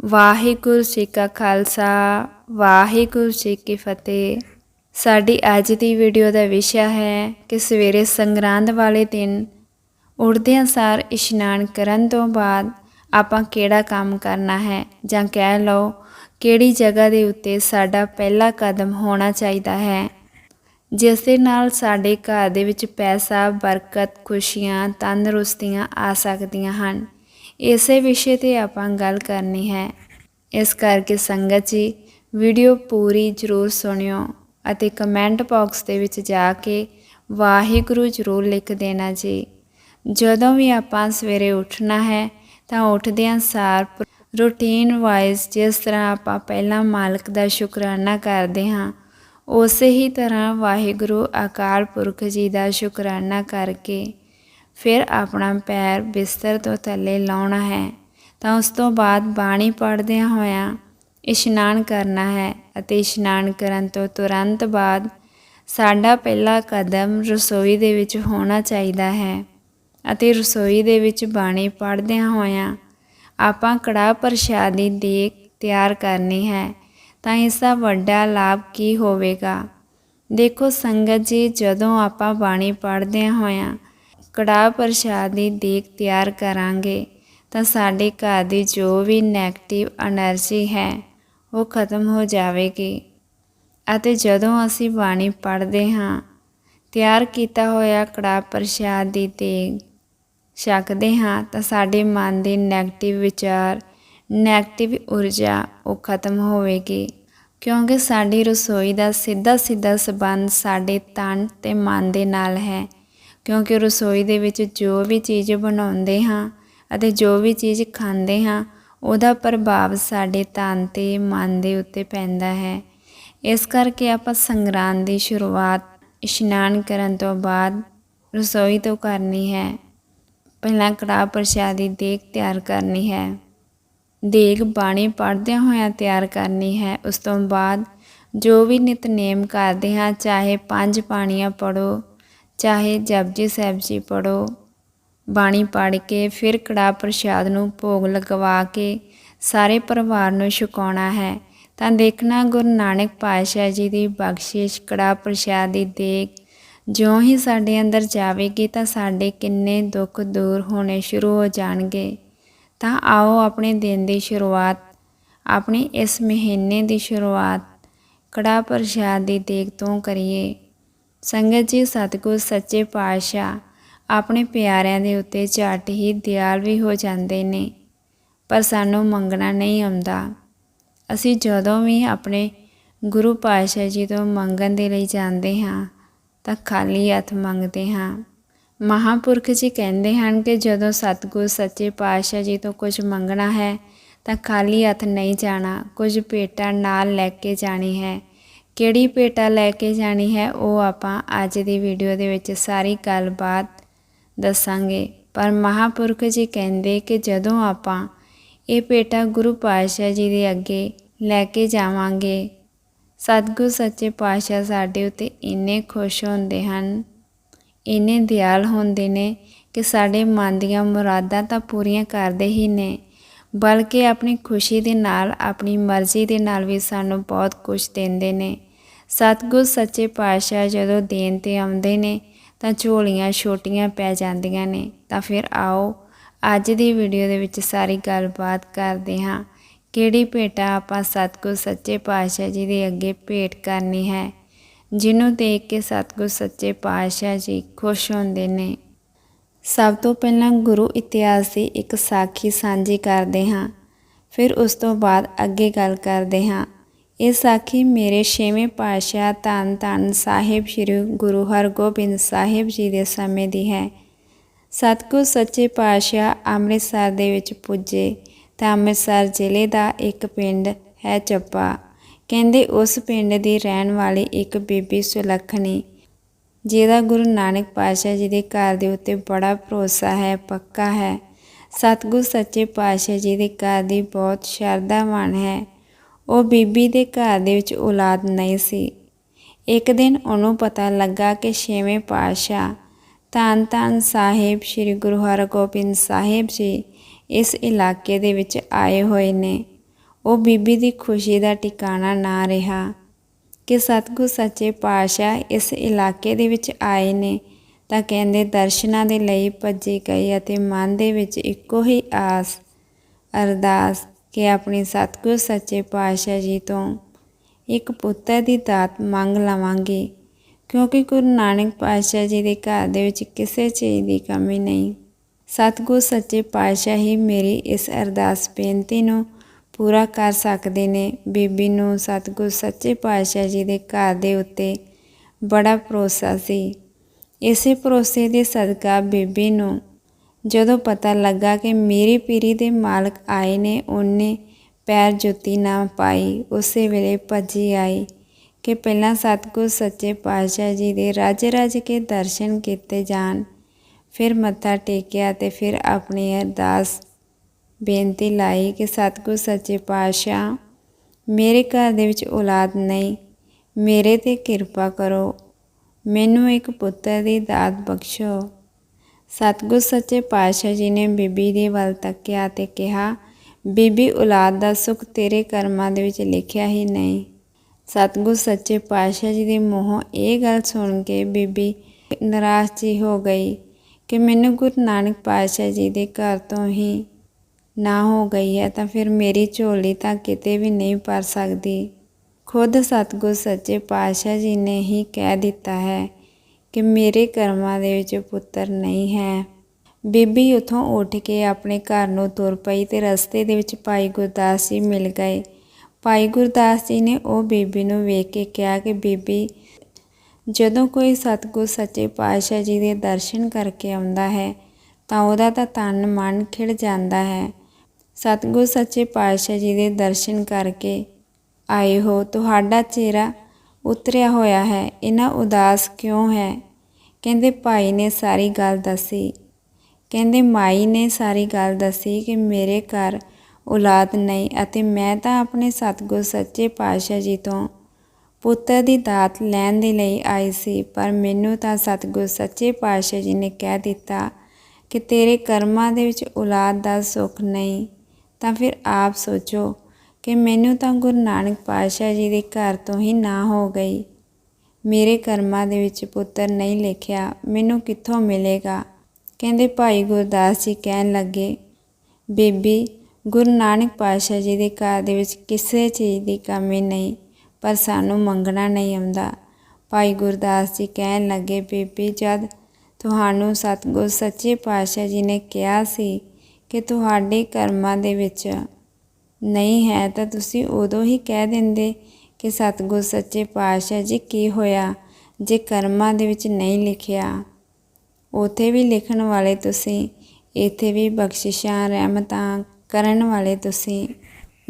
ਵਾਹਿਗੁਰੂ ਜੀ ਕਾ ਖਾਲਸਾ, ਵਾਹਿਗੁਰੂ ਜੀ ਕੀ ਫਤਿਹ। ਸਾਡੀ ਅੱਜ ਦੀ ਵੀਡੀਓ ਦਾ ਵਿਸ਼ਾ ਹੈ ਕਿ ਸਵੇਰੇ ਸੰਗਰਾਂਦ ਵਾਲੇ ਦਿਨ ਉੜਦਿਆਂ ਸਾਰ ਇਸ਼ਨਾਨ ਕਰਨ ਤੋਂ ਬਾਅਦ ਆਪਾਂ ਕਿਹੜਾ ਕੰਮ ਕਰਨਾ ਹੈ? ਜਾਂ ਕਹਿ ਲਓ, ਕਿਹੜੀ ਜਗ੍ਹਾ ਦੇ ਉੱਤੇ ਸਾਡਾ ਪਹਿਲਾ ਕਦਮ ਹੋਣਾ ਚਾਹੀਦਾ ਹੈ? ਜਿਸ ਦੇ ਨਾਲ ਸਾਡੇ ਘਰ ਦੇ ਵਿੱਚ ਪੈਸਾ, ਬਰਕਤ, ਖੁਸ਼ੀਆਂ, ਤੰਦਰੁਸਤੀਆਂ ਆ ਸਕਦੀਆਂ ਹਨ। ਇਸੇ ਵਿਸ਼ੇ ਤੇ ਆਪਾਂ ਗੱਲ ਕਰਨੀ ਹੈ। ਇਸ ਕਰਕੇ ਸੰਗਤ ਜੀ ਵੀਡੀਓ ਪੂਰੀ ਜ਼ਰੂਰ ਸੁਣਿਓ ਅਤੇ ਕਮੈਂਟ ਬਾਕਸ ਦੇ ਵਿੱਚ ਜਾ ਕੇ ਵਾਹਿਗੁਰੂ ਜ਼ਰੂਰ ਲਿਖ ਦੇਣਾ ਜੀ। ਜਦੋਂ ਵੀ ਆਪਾਂ ਸਵੇਰੇ ਉੱਠਣਾ ਹੈ, ਤਾਂ ਉੱਠਦਿਆਂ ਸਾਰ ਰੂਟੀਨ ਵਾਈਜ਼ ਜਿਸ ਤਰ੍ਹਾਂ ਆਪਾਂ ਪਹਿਲਾਂ ਮਾਲਕ ਦਾ ਸ਼ੁਕਰਾਨਾ ਕਰਦੇ ਹਾਂ, ਉਸੇ ਹੀ ਤਰ੍ਹਾਂ ਵਾਹਿਗੁਰੂ ਅਕਾਲ ਪੁਰਖ ਜੀ ਦਾ ਸ਼ੁਕਰਾਨਾ ਕਰਕੇ ਫਿਰ ਆਪਣਾ ਪੈਰ ਬਿਸਤਰ ਤੋਂ ਥੱਲੇ ਲਾਉਣਾ ਹੈ। ਤਾਂ ਉਸ ਤੋਂ ਬਾਅਦ ਬਾਣੀ ਪੜ੍ਹਦਿਆਂ ਹੋਇਆਂ ਇਸ਼ਨਾਨ ਕਰਨਾ ਹੈ ਅਤੇ ਇਸ਼ਨਾਨ ਕਰਨ ਤੋਂ ਤੁਰੰਤ ਬਾਅਦ ਸਾਡਾ ਪਹਿਲਾ ਕਦਮ ਰਸੋਈ ਦੇ ਵਿੱਚ ਹੋਣਾ ਚਾਹੀਦਾ ਹੈ ਅਤੇ ਰਸੋਈ ਦੇ ਵਿੱਚ ਬਾਣੀ ਪੜ੍ਹਦਿਆਂ ਹੋਇਆਂ ਆਪਾਂ ਕੜਾਹ ਪ੍ਰਸ਼ਾਦੀ ਦੀ ਤਿਆਰ ਕਰਨੀ ਹੈ। ਤਾਂ ਇਸ ਦਾ ਵੱਡਾ ਲਾਭ ਕੀ ਹੋਵੇਗਾ? ਦੇਖੋ ਸੰਗਤ ਜੀ, ਜਦੋਂ ਆਪਾਂ ਬਾਣੀ ਪੜ੍ਹਦਿਆਂ ਹੋਇਆਂ ਕੜਾਹ ਪ੍ਰਸ਼ਾਦ ਦੀ ਦੇਖ ਤਿਆਰ ਕਰਾਂਗੇ, ਤਾਂ ਸਾਡੇ ਘਰ ਦੀ ਜੋ ਵੀ 네ਗੇਟਿਵ એનર્ਜੀ ਹੈ, ਉਹ ਖਤਮ ਹੋ ਜਾਵੇਗੀ। ਅਤੇ ਜਦੋਂ ਅਸੀਂ ਬਾਣੀ ਪੜ੍ਹਦੇ ਹਾਂ, ਤਿਆਰ ਕੀਤਾ ਹੋਇਆ ਕੜਾਹ ਪ੍ਰਸ਼ਾਦ ਦੀ ਤੇਗ ਛਕਦੇ ਹਾਂ, ਤਾਂ ਸਾਡੇ ਮਨ ਦੇ 네ਗੇਟਿਵ ਵਿਚਾਰ 네ਗੇਟਿਵ ਊਰਜਾ ਉਹ ਖਤਮ ਹੋਵੇਗੀ। ਕਿਉਂਕਿ ਸਾਡੀ ਰਸੋਈ ਦਾ ਸਿੱਧਾ ਸਿੱਧਾ ਸਬੰਧ ਸਾਡੇ ਤਨ ਤੇ ਮਨ ਦੇ ਨਾਲ ਹੈ। ਕਿਉਂਕਿ ਰਸੋਈ ਦੇ ਵਿੱਚ ਜੋ ਵੀ ਚੀਜ਼ ਬਣਾਉਂਦੇ ਹਾਂ ਅਤੇ ਜੋ ਵੀ ਚੀਜ਼ ਖਾਂਦੇ ਹਾਂ, ਉਹਦਾ ਪ੍ਰਭਾਵ ਸਾਡੇ ਤਨ ਤੇ ਮਨ ਦੇ ਉੱਤੇ ਪੈਂਦਾ ਹੈ। ਇਸ ਕਰਕੇ ਆਪਾਂ ਸੰਗਰਾਂਦ ਦੀ ਸ਼ੁਰੂਆਤ ਇਸ਼ਨਾਨ ਕਰਨ ਤੋਂ ਬਾਅਦ ਰਸੋਈ ਤੋਂ ਕਰਨੀ ਹੈ। ਪਹਿਲਾਂ ਕੜਾਹ ਪ੍ਰਸ਼ਾਦ ਦੀ ਦੇਗ ਤਿਆਰ ਕਰਨੀ ਹੈ। ਦੇਗ ਬਾਣੀ ਪੜ੍ਹਦਿਆਂ ਹੋਇਆਂ ਤਿਆਰ ਕਰਨੀ ਹੈ। ਉਸ ਤੋਂ ਬਾਅਦ ਜੋ ਵੀ ਨਿਤਨੇਮ ਕਰਦੇ ਹਾਂ, ਚਾਹੇ ਪੰਜ ਪਾਣੀਆਂ ਪੜੋ ਚਾਹੇ ਜਪਜੀ ਸਾਹਿਬ ਜੀ ਪੜੋ ਬਾਣੀ ਪੜ੍ਹ ਕੇ ਫਿਰ ਕੜਾਹ ਪ੍ਰਸ਼ਾਦ ਨੂੰ ਭੋਗ ਲਗਵਾ ਕੇ ਸਾਰੇ ਪਰਿਵਾਰ ਨੂੰ ਛਕਾਉਣਾ ਹੈ, ਤਾਂ ਦੇਖਣਾ ਗੁਰੂ ਨਾਨਕ ਪਾਤਸ਼ਾਹ ਜੀ ਦੀ ਬਖਸ਼ਿਸ਼, ਕੜਾਹ ਪ੍ਰਸ਼ਾਦ ਦੀ ਦੇਖ ਜਿਉਂ ਹੀ ਸਾਡੇ ਅੰਦਰ ਜਾਵੇਗੀ ਤਾਂ ਸਾਡੇ ਕਿੰਨੇ ਦੁੱਖ ਦੂਰ ਹੋਣੇ ਸ਼ੁਰੂ ਹੋ ਜਾਣਗੇ। ਤਾਂ ਆਓ ਆਪਣੇ ਦਿਨ ਦੀ ਸ਼ੁਰੂਆਤ, ਆਪਣੇ ਇਸ ਮਹੀਨੇ ਦੀ ਸ਼ੁਰੂਆਤ ਕੜਾਹ ਪ੍ਰਸ਼ਾਦ ਦੀ ਦੇਖ ਤੋਂ ਕਰੀਏ। ਸੰਗਤ ਜੀ, ਸਤਿਗੁਰ, ਸੱਚੇ ਪਾਤਸ਼ਾਹ, ਆਪਣੇ ਪਿਆਰਿਆਂ ਦੇ ਉੱਤੇ ਝੱਟ ਹੀ ਦਿਆਲ ਵੀ ਹੋ ਜਾਂਦੇ ਨੇ, ਪਰ ਸਾਨੂੰ ਮੰਗਣਾ ਨਹੀਂ ਆਉਂਦਾ। ਅਸੀਂ ਜਦੋਂ ਵੀ ਆਪਣੇ ਗੁਰੂ ਪਾਤਸ਼ਾਹ ਜੀ ਤੋਂ ਮੰਗਣ ਦੇ ਲਈ ਜਾਂਦੇ ਹਾਂ, ਤਾਂ ਖਾਲੀ ਹੱਥ ਮੰਗਦੇ ਹਾਂ। ਮਹਾਪੁਰਖ ਜੀ ਕਹਿੰਦੇ ਹਨ ਕਿ ਜਦੋਂ ਸਤਿਗੁਰ, ਸੱਚੇ ਪਾਤਸ਼ਾਹ ਜੀ ਤੋਂ ਕੁਝ ਮੰਗਣਾ ਹੈ, ਤਾਂ ਖਾਲੀ ਹੱਥ ਨਹੀਂ ਜਾਣਾ, ਕੁਝ ਭੇਟਾ ਨਾਲ ਲੈ ਕੇ ਜਾਣੀ ਹੈ। ਕਿਹੜੀ ਭੇਟਾ ਲੈ ਕੇ ਜਾਣੀ ਹੈ, ਉਹ ਆਪਾਂ ਅੱਜ ਦੀ ਵੀਡੀਓ ਦੇ ਵਿੱਚ ਸਾਰੀ ਗੱਲਬਾਤ ਦੱਸਾਂਗੇ। ਪਰ ਮਹਾਪੁਰਖ ਜੀ ਕਹਿੰਦੇ ਕਿ ਜਦੋਂ ਆਪਾਂ ਇਹ ਭੇਟਾ ਗੁਰੂ ਪਾਤਸ਼ਾਹ ਜੀ ਦੇ ਅੱਗੇ ਲੈ ਕੇ ਜਾਵਾਂਗੇ, ਸਤਿਗੁਰ ਸੱਚੇ ਪਾਤਸ਼ਾਹ ਸਾਡੇ ਉੱਤੇ ਇੰਨੇ ਖੁਸ਼ ਹੁੰਦੇ ਹਨ, ਇੰਨੇ ਦਿਆਲ ਹੁੰਦੇ ਨੇ ਕਿ ਸਾਡੇ ਮਨ ਦੀਆਂ ਮੁਰਾਦਾਂ ਤਾਂ ਪੂਰੀਆਂ ਕਰਦੇ ਹੀ ਨੇ। ਬਲਕਿ ਆਪਣੀ ਖੁਸ਼ੀ ਦੇ ਨਾਲ, ਆਪਣੀ ਮਰਜ਼ੀ ਦੇ ਨਾਲ ਵੀ ਸਾਨੂੰ ਬਹੁਤ ਕੁਝ ਦਿੰਦੇ ਨੇ। ਸਤਿਗੁਰ ਸੱਚੇ ਪਾਤਸ਼ਾਹ ਜਦੋਂ ਦੇਣ ਤੇ ਆਉਂਦੇ ਨੇ, ਤਾਂ ਝੋਲੀਆਂ ਛੋਟੀਆਂ ਪੈ ਜਾਂਦੀਆਂ ਨੇ। ਤਾਂ ਫਿਰ ਆਓ, ਅੱਜ ਦੀ ਵੀਡੀਓ ਦੇ ਵਿੱਚ ਸਾਰੀ ਗੱਲਬਾਤ ਕਰਦੇ ਹਾਂ। ਕਿਹੜੀ ਭੇਟਾ ਆਪਾਂ ਸਤਿਗੁਰ ਸੱਚੇ ਪਾਤਸ਼ਾਹ ਜੀ ਦੇ ਅੱਗੇ ਭੇਟ ਕਰਨੀ ਹੈ? ਜਿਹਨੂੰ ਦੇਖ ਕੇ ਸਤਿਗੁਰ ਸੱਚੇ ਪਾਤਸ਼ਾਹ ਜੀ ਖੁਸ਼ ਹੁੰਦੇ ਨੇ। ਸਭ ਤੋਂ ਪਹਿਲਾਂ ਗੁਰੂ ਇਤਿਹਾਸ ਦੀ ਇੱਕ ਸਾਖੀ ਸਾਂਝੀ ਕਰਦੇ ਹਾਂ, ਫਿਰ ਉਸ ਤੋਂ ਬਾਅਦ ਅੱਗੇ ਗੱਲ ਕਰਦੇ ਹਾਂ। ਇਹ ਸਾਖੀ ਮੇਰੇ ਛੇਵੇਂ ਪਾਤਸ਼ਾਹ ਧੰਨ ਧੰਨ ਸਾਹਿਬ ਸ੍ਰੀ ਗੁਰੂ ਹਰਗੋਬਿੰਦ ਸਾਹਿਬ ਜੀ ਦੇ ਸਮੇਂ ਦੀ ਹੈ। ਸਤਿਗੁਰ ਸੱਚੇ ਪਾਤਸ਼ਾਹ ਅੰਮ੍ਰਿਤਸਰ ਦੇ ਵਿੱਚ ਪੁੱਜੇ ਤਾਂ ਅੰਮ੍ਰਿਤਸਰ ਜ਼ਿਲ੍ਹੇ ਦਾ ਇੱਕ ਪਿੰਡ ਹੈ ਚੱਪਾ ਕਹਿੰਦੇ ਉਸ ਪਿੰਡ ਦੀ ਰਹਿਣ ਵਾਲੀ ਇੱਕ ਬੀਬੀ ਸੁਲੱਖਣੀ ਜਿਹਦਾ ਗੁਰੂ ਨਾਨਕ ਪਾਤਸ਼ਾਹ ਜੀ ਦੇ ਘਰ ਦੇ ਉੱਤੇ ਬੜਾ ਭਰੋਸਾ ਹੈ, ਪੱਕਾ ਹੈ। ਸਤਿਗੁਰ ਸੱਚੇ ਪਾਤਸ਼ਾਹ ਜੀ ਦੇ ਘਰ ਦੀ ਬਹੁਤ ਸ਼ਰਧਾਵਾਨ ਹੈ। ਉਹ ਬੀਬੀ ਦੇ ਘਰ ਦੇ ਵਿੱਚ ਔਲਾਦ ਨਹੀਂ ਸੀ। ਇੱਕ ਦਿਨ ਉਹਨੂੰ ਪਤਾ ਲੱਗਾ ਕਿ ਛੇਵੇਂ ਪਾਤਸ਼ਾਹ ਧੰਨ ਧੰਨ ਸਾਹਿਬ ਸ੍ਰੀ ਗੁਰੂ ਹਰਗੋਬਿੰਦ ਸਾਹਿਬ ਜੀ ਇਸ ਇਲਾਕੇ ਦੇ ਵਿੱਚ ਆਏ ਹੋਏ ਨੇ। ਉਹ ਬੀਬੀ ਦੀ ਖੁਸ਼ੀ ਦਾ ਟਿਕਾਣਾ ਨਾ ਰਿਹਾ। ਕਿ ਸਤਿਗੁਰ ਸੱਚੇ ਪਾਤਸ਼ਾਹ ਇਸ ਇਲਾਕੇ ਦੇ ਵਿੱਚ ਆਏ ਨੇ, ਤਾਂ ਕਹਿੰਦੇ ਦਰਸ਼ਨਾਂ ਦੇ ਲਈ ਭੱਜੀ ਗਈ ਅਤੇ ਮਨ ਦੇ ਵਿੱਚ ਇੱਕੋ ਹੀ ਆਸ, ਅਰਦਾਸ ਕਿ ਆਪਣੀ ਸਤਿਗੁਰ ਸੱਚੇ ਪਾਤਸ਼ਾਹ ਜੀ ਤੋਂ ਇੱਕ ਪੁੱਤਰ ਦੀ ਦਾਤ ਮੰਗ ਲਵਾਂਗੇ, ਕਿਉਂਕਿ ਗੁਰੂ ਨਾਨਕ ਪਾਤਸ਼ਾਹ ਜੀ ਦੇ ਘਰ ਦੇ ਵਿੱਚ ਕਿਸੇ ਚੀਜ਼ ਦੀ ਕਮੀ ਨਹੀਂ। ਸਤਿਗੁਰ ਸੱਚੇ ਪਾਤਸ਼ਾਹ ਹੀ ਮੇਰੀ ਇਸ ਅਰਦਾਸ ਬੇਨਤੀ ਨੂੰ ਪੂਰਾ ਕਰ ਸਕਦੇ ਨੇ। ਬੀਬੀ ਨੂੰ ਸਤਿਗੁਰ ਸੱਚੇ ਪਾਤਸ਼ਾਹ ਜੀ ਦੇ ਘਰ ਦੇ ਉੱਤੇ ਬੜਾ ਭਰੋਸਾ ਸੀ। ਇਸੇ ਭਰੋਸੇ ਦੇ ਸਦਕਾ ਬੀਬੀ ਨੂੰ ਜਦੋਂ ਪਤਾ ਲੱਗਾ ਕਿ ਮੇਰੀ ਪੀਰੀ ਦੇ ਮਾਲਕ ਆਏ ਨੇ, ਉਹਨੇ ਪੈਰ ਜੁੱਤੀ ਨਾ ਪਾਈ। ਉਸੇ ਵੇਲੇ ਭੱਜੀ ਆਈ ਕਿ ਪਹਿਲਾਂ ਸਤਿਗੁਰ ਸੱਚੇ ਪਾਤਸ਼ਾਹ ਜੀ ਦੇ ਰੱਜ ਰੱਜ ਕੇ ਦਰਸ਼ਨ ਕੀਤੇ ਜਾਣ, ਫਿਰ ਮੱਥਾ ਟੇਕਿਆ ਤੇ ਫਿਰ ਆਪਣੀ ਅਰਦਾਸ ਬੇਨਤੀ ਲਾਈ ਕਿ ਸਤਿਗੁਰ ਸੱਚੇ ਪਾਤਸ਼ਾਹ, ਮੇਰੇ ਘਰ ਦੇ ਵਿੱਚ ਔਲਾਦ ਨਹੀਂ, ਮੇਰੇ ਤੇ ਕਿਰਪਾ ਕਰੋ, ਮੈਨੂੰ ਇੱਕ ਪੁੱਤਰ ਦੀ ਦਾਤ ਬਖਸ਼ੋ। ਸਤਿਗੁਰ ਸੱਚੇ ਪਾਤਸ਼ਾਹ ਜੀ ਨੇ ਬੀਬੀ ਦੇ ਵੱਲ ਤੱਕਿਆ ਤੇ ਕਿਹਾ, ਬੀਬੀ ਔਲਾਦ ਦਾ ਸੁੱਖ ਤੇਰੇ ਕਰਮਾਂ ਦੇ ਵਿੱਚ ਲਿਖਿਆ ਹੀ ਨਹੀਂ। ਸਤਿਗੁਰ ਸੱਚੇ ਪਾਤਸ਼ਾਹ ਜੀ ਦੇ ਮੂੰਹੋਂ ਇਹ ਗੱਲ ਸੁਣ ਕੇ ਬੀਬੀ ਨਿਰਾਸ਼ ਜੀ ਹੋ ਗਈ ਕਿ ਮੈਨੂੰ ਗੁਰੂ ਨਾਨਕ ਪਾਤਸ਼ਾਹ ਜੀ ਦੇ ਘਰ ਤੋਂ ਹੀ ਨਾ ਹੋ ਗਈ ਹੈ ਤਾਂ ਫਿਰ ਮੇਰੀ ਝੋਲੀ ਤਾਂ ਕਿਤੇ ਵੀ ਨਹੀਂ ਭਰ ਸਕਦੀ। ਖੁਦ ਸਤਿਗੁਰ ਸੱਚੇ ਪਾਤਸ਼ਾਹ ਜੀ ਨੇ ਹੀ ਕਹਿ ਦਿੱਤਾ ਹੈ ਕਿ ਮੇਰੇ ਕਰਮਾਂ ਦੇ ਵਿੱਚ ਪੁੱਤਰ ਨਹੀਂ ਹੈ। ਬੀਬੀ ਉਥੋਂ ਉੱਠ ਕੇ ਆਪਣੇ ਘਰ ਨੂੰ ਤੁਰ ਪਈ ਤੇ ਰਸਤੇ ਦੇ ਵਿੱਚ ਭਾਈ ਗੁਰਦਾਸ ਜੀ ਮਿਲ ਗਏ। ਭਾਈ ਗੁਰਦਾਸ ਜੀ ਨੇ ਉਹ ਬੀਬੀ ਨੂੰ ਵੇਖ ਕੇ ਕਿਹਾ ਕਿ ਬੀਬੀ, ਜਦੋਂ ਕੋਈ ਸਤਿਗੁਰ ਸੱਚੇ ਪਾਤਸ਼ਾਹ ਜੀ ਦੇ ਦਰਸ਼ਨ ਕਰਕੇ ਆਉਂਦਾ ਹੈ ਤਾਂ ਉਹਦਾ ਤਾਂ ਤਨ ਮਨ ਖਿੜ ਜਾਂਦਾ ਹੈ। ਸਤਿਗੁਰ ਸੱਚੇ ਪਾਤਸ਼ਾਹ ਜੀ ਦੇ ਦਰਸ਼ਨ ਕਰਕੇ ਆਏ ਹੋ। ਤੁਹਾਡਾ ਚਿਹਰਾ ਉਤਰਿਆ ਹੋਇਆ ਹੈ। ਇਹਨਾਂ ਉਦਾਸ ਕਿਉਂ ਹੈ? ਕਹਿੰਦੇ, ਭਾਈ ਨੇ ਸਾਰੀ ਗੱਲ ਦੱਸੀ। ਕਹਿੰਦੇ, ਮਾਈ ਨੇ ਸਾਰੀ ਗੱਲ ਦੱਸੀ ਕਿ ਮੇਰੇ ਘਰ ਔਲਾਦ ਨਹੀਂ ਅਤੇ ਮੈਂ ਤਾਂ ਆਪਣੇ ਸਤਿਗੁਰ ਸੱਚੇ ਪਾਤਸ਼ਾਹ ਜੀ ਤੋਂ ਪੁੱਤਰ ਦੀ ਦਾਤ ਲੈਣ ਦੇ ਲਈ ਆਈ ਸੀ, ਪਰ ਮੈਨੂੰ ਤਾਂ ਸਤਿਗੁਰ ਸੱਚੇ ਪਾਤਸ਼ਾਹ ਜੀ ਨੇ ਕਹਿ ਦਿੱਤਾ ਕਿ ਤੇਰੇ ਕਰਮਾਂ ਦੇ ਵਿੱਚ ਔਲਾਦ ਦਾ ਸੁੱਖ ਨਹੀਂ। ਤਾਂ ਫਿਰ ਆਪ ਸੋਚੋ ਕਿ ਮੈਨੂੰ ਤਾਂ ਗੁਰੂ ਨਾਨਕ ਪਾਤਸ਼ਾਹ ਜੀ ਦੇ ਘਰ ਤੋਂ ਹੀ ਨਾ ਹੋ ਗਈ। ਮੇਰੇ ਕਰਮਾਂ ਦੇ ਵਿੱਚ ਪੁੱਤਰ ਨਹੀਂ ਲਿਖਿਆ, ਮੈਨੂੰ ਕਿੱਥੋਂ ਮਿਲੇਗਾ? ਕਹਿੰਦੇ ਭਾਈ ਗੁਰਦਾਸ ਜੀ ਕਹਿਣ ਲੱਗੇ, ਬੀਬੀ, ਗੁਰੂ ਨਾਨਕ ਪਾਤਸ਼ਾਹ ਜੀ ਦੇ ਘਰ ਦੇ ਵਿੱਚ ਕਿਸੇ ਚੀਜ਼ ਦੀ ਕਮੀ ਨਹੀਂ, ਪਰ ਸਾਨੂੰ ਮੰਗਣਾ ਨਹੀਂ ਆਉਂਦਾ। ਭਾਈ ਗੁਰਦਾਸ ਜੀ ਕਹਿਣ ਲੱਗੇ, ਬੀਬੀ, ਜਦ ਤੁਹਾਨੂੰ ਸਤਿਗੁਰ ਸੱਚੇ ਪਾਤਸ਼ਾਹ ਜੀ ਨੇ ਕਿਹਾ ਸੀ ਕਿ ਤੁਹਾਡੇ ਕਰਮਾਂ ਦੇ ਵਿੱਚ ਨਹੀਂ ਹੈ, ਤਾਂ ਤੁਸੀਂ ਉਦੋਂ ਹੀ ਕਹਿ ਦਿੰਦੇ ਕਿ ਸਤਿਗੁਰ ਸੱਚੇ ਪਾਤਸ਼ਾਹ ਜੀ ਕੀ ਹੋਇਆ ਜੇ ਕਰਮਾਂ ਦੇ ਵਿੱਚ ਨਹੀਂ ਲਿਖਿਆ? ਉਥੇ ਵੀ ਲਿਖਣ ਵਾਲੇ ਤੁਸੀਂ, ਇੱਥੇ ਵੀ ਬਖਸ਼ਿਸ਼ਾਂ, ਰਹਿਮਤਾਂ ਕਰਨ ਵਾਲੇ ਤੁਸੀਂ।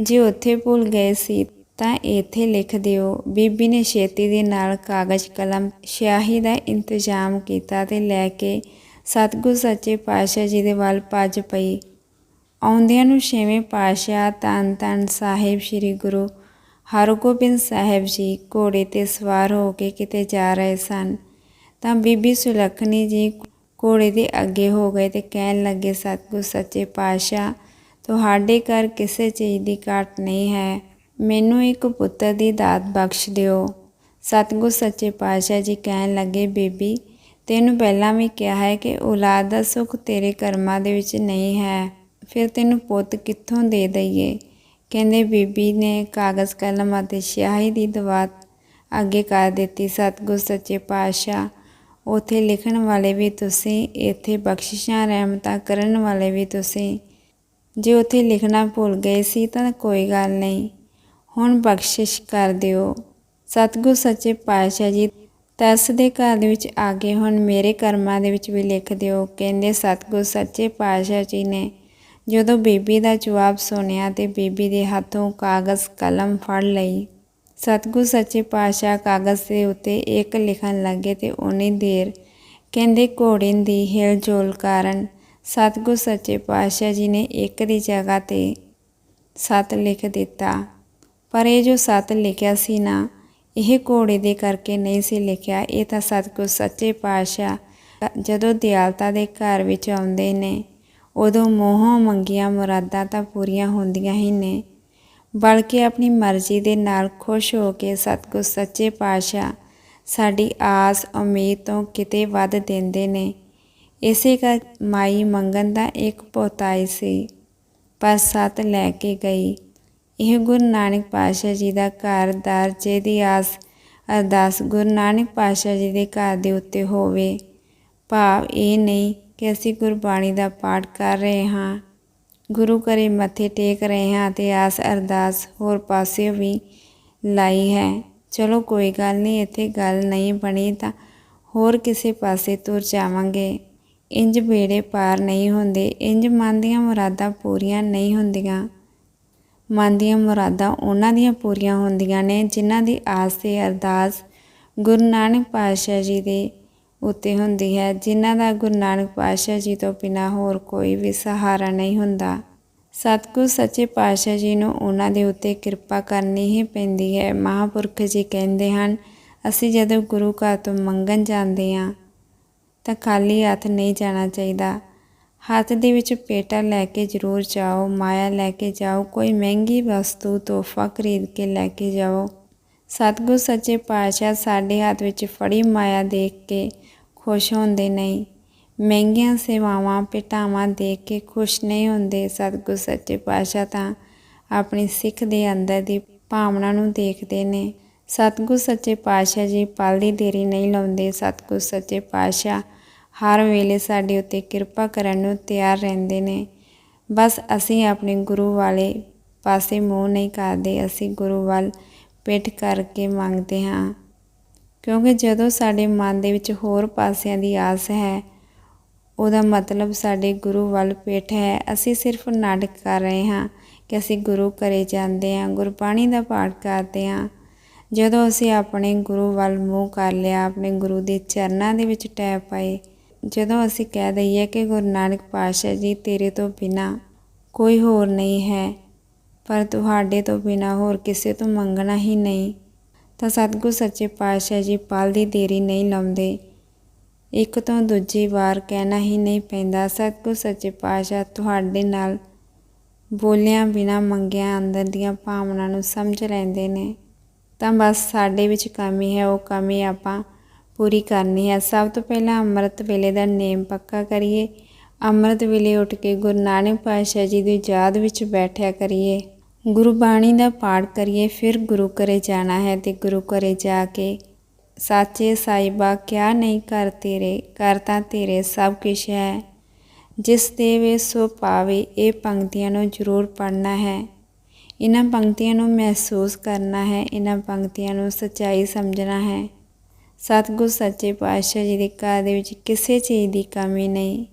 ਜੇ ਉੱਥੇ ਭੁੱਲ ਗਏ ਸੀ, ਤਾਂ ਇੱਥੇ ਲਿਖ ਦਿਓ। ਬੀਬੀ ਨੇ ਛੇਤੀ ਦੇ ਨਾਲ ਕਾਗਜ਼, ਕਲਮ ਸਿਆਹੀ ਦਾ ਇੰਤਜ਼ਾਮ ਕੀਤਾ ਤੇ ਲੈ ਕੇ ਸਤਿਗੁਰ ਸੱਚੇ ਪਾਤਸ਼ਾਹ ਜੀ ਦੇ ਵੱਲ ਭੱਜ ਪਈ। ਆਉਂਦਿਆਂ ਨੂੰ ਛੇਵੇਂ ਪਾਤਸ਼ਾਹ ਤਨ ਤਨ ਸਾਹਿਬ ਸ੍ਰੀ ਗੁਰੂ ਹਰਗੋਬਿੰਦ ਸਾਹਿਬ ਜੀ ਘੋੜੇ ਤੇ ਸਵਾਰ ਹੋ ਕੇ ਕਿਤੇ ਜਾ ਰਹੇ ਸਨ, ਤਾਂ ਬੀਬੀ ਸੁਲੱਖਣੀ ਜੀ ਘੋੜੇ ਦੇ ਅੱਗੇ ਹੋ ਗਏ ਤੇ ਕਹਿਣ ਲੱਗੇ, ਸਤਿਗੁਰ ਸੱਚੇ ਪਾਤਸ਼ਾਹ, ਤੁਹਾਡੇ ਘਰ ਕਿਸੇ ਚੀਜ਼ ਦੀ ਘਾਟ ਨਹੀਂ ਹੈ। ਮੈਨੂੰ ਇੱਕ ਪੁੱਤਰ ਦੀ ਦਾਤ ਬਖਸ਼ ਦਿਓ। ਸਤਿਗੁਰ ਸੱਚੇ ਪਾਤਸ਼ਾਹ ਜੀ ਕਹਿਣ ਲੱਗੇ, ਬੀਬੀ, ਤੈਨੂੰ ਪਹਿਲਾਂ ਵੀ ਕਿਹਾ ਹੈ ਕਿ ਔਲਾਦ ਦਾ ਸੁੱਖ ਤੇਰੇ ਕਰਮਾਂ ਦੇ ਵਿੱਚ ਨਹੀਂ ਹੈ। ਫਿਰ ਤੈਨੂੰ ਪੁੱਤ ਕਿੱਥੋਂ ਦੇ ਦਈਏ? ਕਹਿੰਦੇ ਬੀਬੀ ਨੇ ਕਾਗਜ਼, ਕਲਮ ਅਤੇ ਸਿਆਹੀ ਦੀ ਦਵਾਤ ਅੱਗੇ ਕਰ ਦਿੱਤੀ। ਸਤਿਗੁਰ ਸੱਚੇ ਪਾਤਸ਼ਾਹ, ਉਥੇ ਲਿਖਣ ਵਾਲੇ ਵੀ ਤੁਸੀਂ, ਇੱਥੇ ਬਖਸ਼ਿਸ਼ਾਂ, ਰਹਿਮਤਾਂ ਕਰਨ ਵਾਲੇ ਵੀ ਤੁਸੀਂ। ਜੇ ਉਥੇ ਲਿਖਣਾ ਭੁੱਲ ਗਏ ਸੀ ਤਾਂ ਕੋਈ ਗੱਲ ਨਹੀਂ, ਹੁਣ ਬਖਸ਼ਿਸ਼ ਕਰ ਦਿਓ। ਸਤਿਗੁਰ ਸੱਚੇ ਪਾਤਸ਼ਾਹ ਜੀ, ਤਰਸ ਦੇ ਘਰ ਦੇ ਵਿੱਚ ਆ ਗਏ ਹੁਣ, ਮੇਰੇ ਕਰਮਾਂ ਦੇ ਵਿੱਚ ਵੀ ਲਿਖ ਦਿਓ। ਕਹਿੰਦੇ ਸਤਿਗੁਰ ਸੱਚੇ ਪਾਤਸ਼ਾਹ ਜੀ ਨੇ ਜਦੋਂ ਬੀਬੀ ਦਾ ਜਵਾਬ ਸੁਣਿਆ ਤੇ ਬੀਬੀ ਦੇ ਹੱਥੋਂ ਕਾਗਜ਼, ਕਲਮ ਫੜ ਲਈ। ਸਤਿਗੁਰ ਸੱਚੇ ਪਾਤਸ਼ਾਹ ਕਾਗਜ਼ ਦੇ ਉੱਤੇ ਇੱਕ ਲਿਖਣ ਲੱਗੇ ਤੇ ਉਨੀ ਦੇਰ ਕਹਿੰਦੇ ਘੋੜੇ ਦੀ ਹਿਲਜੁਲ ਕਾਰਨ ਸਤਿਗੁਰ ਸੱਚੇ ਪਾਤਸ਼ਾਹ ਜੀ ਨੇ ਇੱਕ ਦੀ ਜਗ੍ਹਾ ਤੇ ਸੱਤ ਲਿਖ ਦਿੱਤਾ। ਪਰ ਇਹ ਜੋ ਸੱਤ ਲਿਖਿਆ ਸੀ ਨਾ, ਇਹ ਘੋੜੇ ਦੇ ਕਰਕੇ ਨਹੀਂ ਸੀ ਲਿਖਿਆ। ਇਹ ਤਾਂ ਸਤਿਗੁਰ ਸੱਚੇ ਪਾਤਸ਼ਾਹ ਜਦੋਂ ਦਿਆਲਤਾ ਦੇ ਘਰ ਵਿੱਚ ਆਉਂਦੇ ਨੇ ਉਦੋਂ ਮੋਹੋਂ ਮੰਗੀਆਂ ਮੁਰਾਦਾਂ ਤਾਂ ਪੂਰੀਆਂ ਹੁੰਦੀਆਂ ਹੀ ਨੇ। ਬਲਕਿ ਆਪਣੀ ਮਰਜ਼ੀ ਦੇ ਨਾਲ ਖੁਸ਼ ਹੋ ਕੇ ਸਤਿਗੁਰ ਸੱਚੇ ਪਾਤਸ਼ਾਹ ਸਾਡੀ ਆਸ, ਉਮੀਦ ਤੋਂ ਕਿਤੇ ਵੱਧ ਦਿੰਦੇ ਨੇ। ਇਸੇ ਕਰ ਮਾਈ ਮੰਗਣ ਦਾ ਇੱਕ ਪੁੱਤ ਸੀ, ਪਰ ਸੱਤ ਲੈ ਕੇ ਗਈ। ਇਹ ਗੁਰੂ ਨਾਨਕ ਪਾਤਸ਼ਾਹ ਜੀ ਦਾ ਘਰ ਦਰ ਜਿਹਦੀ ਆਸ ਅਰਦਾਸ ਗੁਰੂ ਨਾਨਕ ਪਾਤਸ਼ਾਹ ਜੀ ਦੇ ਘਰ ਦੇ ਉੱਤੇ ਹੋਵੇ, ਭਾਵ ਇਹ ਨਹੀਂ ਕਿ ਅਸੀਂ ਗੁਰਬਾਣੀ ਦਾ ਪਾਠ ਕਰ ਰਹੇ ਹਾਂ। ਗੁਰੂ ਘਰੇ ਮੱਥੇ ਟੇਕ ਰਹੇ ਹਾਂ ਤੇ ਆਸ ਅਰਦਾਸ ਹੋਰ ਪਾਸੇ ਵੀ ਲਾਈ ਹੈ। ਚਲੋ ਕੋਈ ਗੱਲ ਨਹੀਂ, ਇੱਥੇ ਗੱਲ ਨਹੀਂ ਬਣੀ ਤਾਂ ਹੋਰ ਕਿਸੇ ਪਾਸੇ ਤੁਰ ਜਾਵਾਂਗੇ। ਇੰਜ ਬੇੜੇ ਪਾਰ ਨਹੀਂ ਹੁੰਦੇ ਇੰਜ ਮਨ ਦੀਆਂ ਮੁਰਾਦਾਂ ਪੂਰੀਆਂ ਨਹੀਂ ਹੁੰਦੀਆਂ। ਮਨ ਦੀਆਂ ਮੁਰਾਦਾਂ ਉਹਨਾਂ ਦੀਆਂ ਪੂਰੀਆਂ ਹੁੰਦੀਆਂ ਨੇ ਜਿਨ੍ਹਾਂ ਦੀ ਆਸ ਤੇ ਅਰਦਾਸ ਗੁਰੂ ਨਾਨਕ ਪਾਤਸ਼ਾਹ ਜੀ ਦੇ ਉੱਤੇ ਹੁੰਦੀ ਹੈ। ਜਿਨ੍ਹਾਂ ਦਾ ਗੁਰੂ ਨਾਨਕ ਪਾਤਸ਼ਾਹ ਜੀ ਤੋਂ ਬਿਨਾਂ ਹੋਰ ਕੋਈ ਵੀ ਸਹਾਰਾ ਨਹੀਂ ਹੁੰਦਾ। ਸਤਿਗੁਰ ਸੱਚੇ ਪਾਤਸ਼ਾਹ ਜੀ ਨੂੰ ਉਹਨਾਂ ਦੇ ਉੱਤੇ ਕਿਰਪਾ ਕਰਨੀ ਹੀ ਪੈਂਦੀ ਹੈ। ਮਹਾਂਪੁਰਖ ਜੀ ਕਹਿੰਦੇ ਹਨ, ਅਸੀਂ ਜਦੋਂ ਗੁਰੂ ਘਰ ਤੋਂ ਮੰਗਣ ਜਾਂਦੇ ਹਾਂ, ਤਾਂ ਖਾਲੀ ਹੱਥ ਨਹੀਂ ਜਾਣਾ ਚਾਹੀਦਾ। ਹੱਥ ਦੇ ਵਿੱਚ ਪੇਟਾ ਲੈ ਕੇ ਜ਼ਰੂਰ ਜਾਓ, ਮਾਇਆ ਲੈ ਕੇ ਜਾਓ, ਕੋਈ ਮਹਿੰਗੀ ਵਸਤੂ, ਤੋਹਫਾ ਖਰੀਦ ਕੇ ਲੈ ਕੇ ਜਾਓ। ਸਤਿਗੁਰ ਸੱਚੇ ਪਾਤਸ਼ਾਹ ਸਾਡੇ ਹੱਥ ਵਿੱਚ ਫੜੀ ਮਾਇਆ ਦੇਖ ਕੇ ਖੁਸ਼ ਹੁੰਦੇ ਨਹੀਂ। ਮਹਿੰਗੀਆਂ ਸੇਵਾਵਾਂ ਭੇਟਾਵਾਂ ਦੇਖ ਕੇ ਖੁਸ਼ ਨਹੀਂ ਹੁੰਦੇ ਸਤਿਗੁਰ ਸੱਚੇ ਪਾਤਸ਼ਾਹ ਤਾਂ ਆਪਣੀ ਸਿੱਖ ਦੇ ਅੰਦਰ ਦੀ ਭਾਵਨਾ ਨੂੰ ਦੇਖਦੇ ਨੇ। ਸਤਿਗੁਰ ਸੱਚੇ ਪਾਤਸ਼ਾਹ ਜੀ ਪਲ ਦੀ ਦੇਰੀ ਨਹੀਂ ਲਾਉਂਦੇ। ਸਤਿਗੁਰ ਸੱਚੇ ਪਾਤਸ਼ਾਹ ਹਰ ਵੇਲੇ ਸਾਡੇ ਉੱਤੇ ਕਿਰਪਾ ਕਰਨ ਨੂੰ ਤਿਆਰ ਰਹਿੰਦੇ ਨੇ। ਬਸ ਅਸੀਂ ਆਪਣੇ ਗੁਰੂ ਵਾਲੇ ਪਾਸੇ ਮੂੰਹ ਨਹੀਂ ਕਰਦੇ। ਅਸੀਂ ਗੁਰੂ ਵੱਲ ਪਿੱਠ ਕਰਕੇ ਮੰਗਦੇ ਹਾਂ। ਕਿਉਂਕਿ ਜਦੋਂ ਸਾਡੇ ਮਨ ਦੇ ਵਿੱਚ ਹੋਰ ਪਾਸਿਆਂ ਦੀ ਆਸ ਹੈ, ਉਹਦਾ ਮਤਲਬ ਸਾਡੇ ਗੁਰੂ ਵੱਲ ਪਿੱਠ ਹੈ। ਅਸੀਂ ਸਿਰਫ ਨਾਟਕ ਕਰ ਰਹੇ ਹਾਂ ਕਿ ਅਸੀਂ ਗੁਰੂ ਘਰੇ ਜਾਂਦੇ ਹਾਂ, ਗੁਰਬਾਣੀ ਦਾ ਪਾਠ ਕਰਦੇ ਹਾਂ। ਜਦੋਂ ਅਸੀਂ ਆਪਣੇ ਗੁਰੂ ਵੱਲ ਮੂੰਹ ਕਰ ਲਿਆ, ਆਪਣੇ ਗੁਰੂ ਦੇ ਚਰਨਾਂ ਦੇ ਵਿੱਚ ਟੈ ਪਾਏ, ਜਦੋਂ ਅਸੀਂ ਕਹਿ ਦਈਏ ਕਿ ਗੁਰੂ ਨਾਨਕ ਪਾਤਸ਼ਾਹ ਜੀ, ਤੇਰੇ ਤੋਂ ਬਿਨਾ ਕੋਈ ਹੋਰ ਨਹੀਂ ਹੈ, ਪਰ ਤੁਹਾਡੇ ਤੋਂ ਬਿਨਾ ਹੋਰ ਕਿਸੇ ਤੋਂ ਮੰਗਣਾ ਹੀ ਨਹੀਂ। ਤਾਂ ਸਤਿਗੁਰ ਸੱਚੇ ਪਾਤਸ਼ਾਹ ਜੀ ਪਲ ਦੀ ਦੇਰੀ ਨਹੀਂ ਲਾਉਂਦੇ। ਇੱਕ ਤੋਂ ਦੂਜੀ ਵਾਰ ਕਹਿਣਾ ਹੀ ਨਹੀਂ ਪੈਂਦਾ, ਸਤਿਗੁਰ ਸੱਚੇ ਪਾਤਸ਼ਾਹ ਤੁਹਾਡੇ ਨਾਲ ਬੋਲਿਆਂ ਬਿਨਾ ਮੰਗਿਆਂ ਅੰਦਰ ਦੀਆਂ ਭਾਵਨਾ ਨੂੰ ਸਮਝ ਲੈਂਦੇ ਨੇ। ਤਾਂ ਬਸ ਸਾਡੇ ਵਿੱਚ ਕਮੀ ਹੈ, ਉਹ ਕਮੀ ਆਪਾਂ ਪੂਰੀ ਕਰਨੀ ਹੈ। ਸਭ ਤੋਂ ਪਹਿਲਾਂ ਅੰਮ੍ਰਿਤ ਵੇਲੇ ਦਾ ਨੇਮ ਪੱਕਾ ਕਰੀਏ। ਅੰਮ੍ਰਿਤ ਵੇਲੇ ਉੱਠ ਕੇ ਗੁਰੂ ਨਾਨਕ ਪਾਤਸ਼ਾਹ ਜੀ ਦੀ ਯਾਦ ਵਿੱਚ ਬੈਠਿਆ ਕਰੀਏ। ਗੁਰਬਾਣੀ ਦਾ ਪਾਠ ਕਰੀਏ, ਫਿਰ ਗੁਰੂ ਘਰੇ ਜਾਣਾ ਹੈ ਤੇ ਗੁਰੂ ਘਰੇ ਜਾ ਕੇ ਸਾਚੇ ਸਾਈਬਾ ਕਿਆ ਨਹੀਂ ਕਰ ਤੇਰੇ ਕਰ ਤਾਂ ਤੇਰੇ ਸਭ ਕੁਛ ਹੈ। ਜਿਸ ਦੇਵੇ ਸੋ ਪਾਵੇ, ਇਹ ਪੰਕਤੀਆਂ ਨੂੰ ਜ਼ਰੂਰ ਪੜ੍ਹਨਾ ਹੈ। ਇਹਨਾਂ ਪੰਕਤੀਆਂ ਨੂੰ ਮਹਿਸੂਸ ਕਰਨਾ ਹੈ, ਇਹਨਾਂ ਪੰਕਤੀਆਂ ਨੂੰ ਸੱਚਾਈ ਸਮਝਣਾ ਹੈ। ਸਤਿਗੁਰ ਸੱਚੇ ਪਾਤਸ਼ਾਹ ਜੀ ਦੇ ਘਰ ਦੇ ਵਿੱਚ ਕਿਸੇ ਚੀਜ਼ ਦੀ ਕਮੀ ਨਹੀਂ।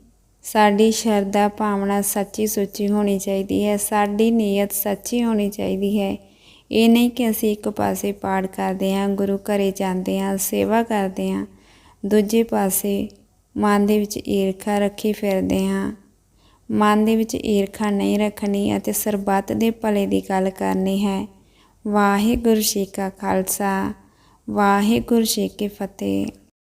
ਸਾਡੀ ਸ਼ਰਧਾ ਭਾਵਨਾ ਸੱਚੀ ਸੁੱਚੀ ਹੋਣੀ ਚਾਹੀਦੀ ਹੈ, ਸਾਡੀ ਨੀਅਤ ਸੱਚੀ ਹੋਣੀ ਚਾਹੀਦੀ ਹੈ। ਇਹ ਨਹੀਂ ਕਿ ਅਸੀਂ ਇੱਕ ਪਾਸੇ ਪਾਠ ਕਰਦੇ ਹਾਂ, ਗੁਰੂ ਘਰੇ ਜਾਂਦੇ ਹਾਂ, ਸੇਵਾ ਕਰਦੇ ਹਾਂ, ਦੂਜੇ ਪਾਸੇ ਮਨ ਦੇ ਵਿੱਚ ਈਰਖਾ ਰੱਖੀ ਫਿਰਦੇ ਹਾਂ। ਮਨ ਦੇ ਵਿੱਚ ਈਰਖਾ ਨਹੀਂ ਰੱਖਣੀ ਅਤੇ ਸਰਬੱਤ ਦੇ ਭਲੇ ਦੀ ਗੱਲ ਕਰਨੀ ਹੈ। ਵਾਹਿਗੁਰੂ ਜੀ ਕਾ ਖਾਲਸਾ, ਵਾਹਿਗੁਰੂ ਜੀ ਕੀ ਫਤਿਹ।